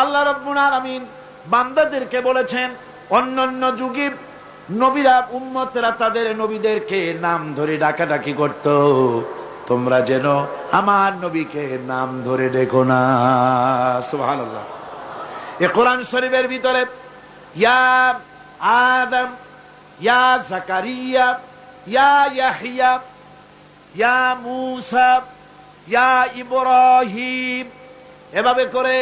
আল্লাহ রব্বুল আলামিন বান্দাদেরকে বলেছেন, অন্যান্য যুগে নবীরা উম্মতেরা তাদের নবীদেরকে নাম ধরে ডাকাডাকি করত। তোমরা যেন আমার নবীকে নাম ধরে ডেকো না। সুবহানাল্লাহ। এ কোরআন শরীফের ভিতরে, ইয়া আদম, ইয়া জাকারিয়া, ইয়া ইয়াহিয়া, ইয়া মুসা, ইয়া ইব্রাহিম, এভাবে করে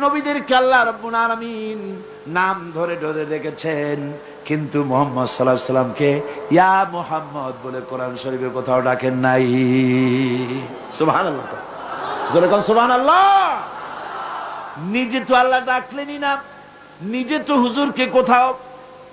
নবীদেরকে আল্লাহ রব্বুল আলামিন নাম ধরে ধরে রেখেছেন? কিন্তু মোহাম্মদ সাল্লাহ সাল্লামকে ইয়া মোহাম্মদ বলে কোরআন শরীফে কোথাও ডাকেন নাই। সুবহানাল্লাহ। জোরে কোন সুবহানাল্লাহ? নিজে তো আল্লাহ ডাকলেনই না। নিজে তো হুজুরকে কোথাও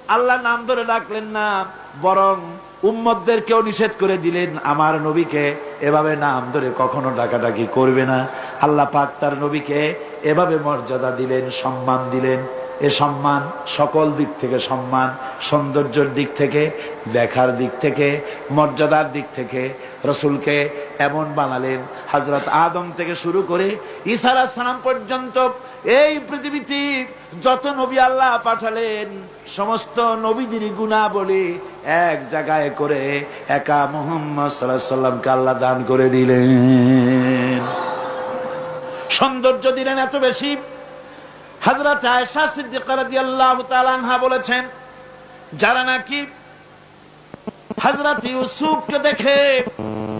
আল্লাহ নাম ধরে ডাকলেন না। বরং উম্মদদেরকেও নিষেধ করে দিলেন, আমার নবীকে এভাবে নাম ধরে কখনো ডাকাডাকি করবে না। আল্লাহ পাক তার নবীকে এভাবে মর্যাদা দিলেন, সম্মান দিলেন। এ সম্মান সকল দিক থেকে সম্মান, সৌন্দর্যের দিক থেকে, দেখার দিক থেকে, মর্যাদার দিক থেকে। রসুলকে এমন বানালেন হজরত আদম থেকে শুরু করে ইসারা সালাম পর্যন্ত এই পৃথিবীতে যত নবী আল্লাহ পাঠালেন, সমস্ত নবীদের গুণা বলে এক জায়গায় করে একা মোহাম্মদ সাল্লাহ সাল্লামকে আল্লাহ দান করে দিলেন। সৌন্দর্য দিলেন এত বেশি। হাজরত আনহা বলেছেন, যারা নাকি হাজরত ইউসুফকে দেখে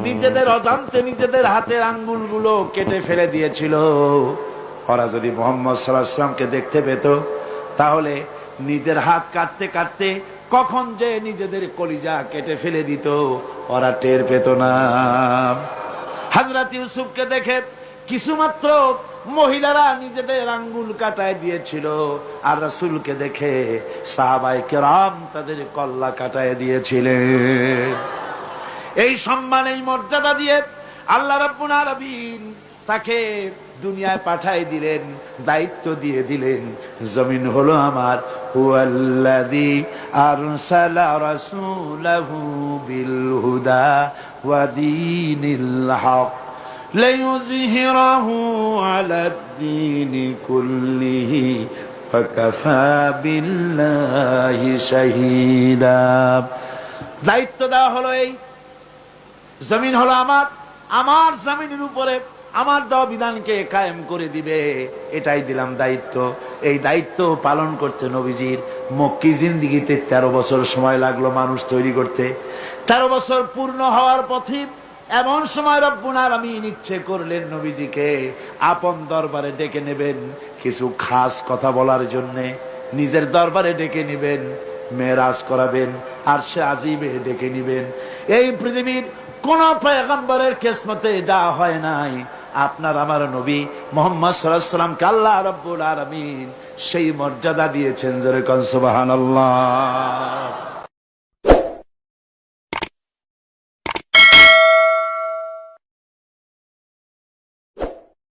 নিজেদের অজান্তে নিজেদের হাতের আঙ্গুলগুলো কেটে ফেলে দিয়েছিল, ওরা যদি মোহাম্মদ দেখতে পেত, তাহলে নিজের হাত কাটতে কাটতে কখন যে নিজেদের কলিজা কেটে ফেলে দিত, ওরা টের পেত না। হাজরত ইউসুফকে দেখে কিছুমাত্র মহিলারা নিজেদের আঙ্গুল কাটায় দিয়েছিল, আর রাসুলকে দেখে সাহাবাই কেরাম তাদের কল্লা কাটায় দিয়েছিলেন। এই সম্মান, এই মর্যাদা দিয়ে আল্লাহ রাব্বুল তাকে দুনিয়ায় পাঠাই দিলেন, দায়িত্ব দিয়ে দিলেন, জমিন হলো আমার, হুয়াল্লাযী আরসালা রাসূলাহু বিল হুদা ওয়া হক। ليظهره على الدين كله فكفى بالله شهيدا দায়িত্ব দেওয়া হলো এই জমিন হলো আমার আমার জমিনের উপরে আমার দেওয়া বিধানকে কায়েম করে দিবে এটাই দিলাম দায়িত্ব এই দায়িত্ব পালন করতে নবীজির মক্কি জিন্দিগিতে তেরো বছর সময় লাগলো মানুষ তৈরি করতে তেরো বছর পূর্ণ হওয়ার পথে এমন সময় রব্বুনার আমি ইচ্ছে করলেন নবীজিকে আপন দরবারে ডেকে নেবেন কিছু খাস কথা বলার জন্যে। নিজের দরবারে ডেকে নেবেন, মেরাজ করাবেন, আর সে আজিবে ডেকে নিবেন। এই পৃথিবীর কোন পয়গম্বরের কেসমতে যা হয় নাই। আপনার আমার নবী মোহাম্মদ কাল্লা রব্বুল আলমিন সেই মর্যাদা দিয়েছেন জোরে কনসবাহান আল্লাহ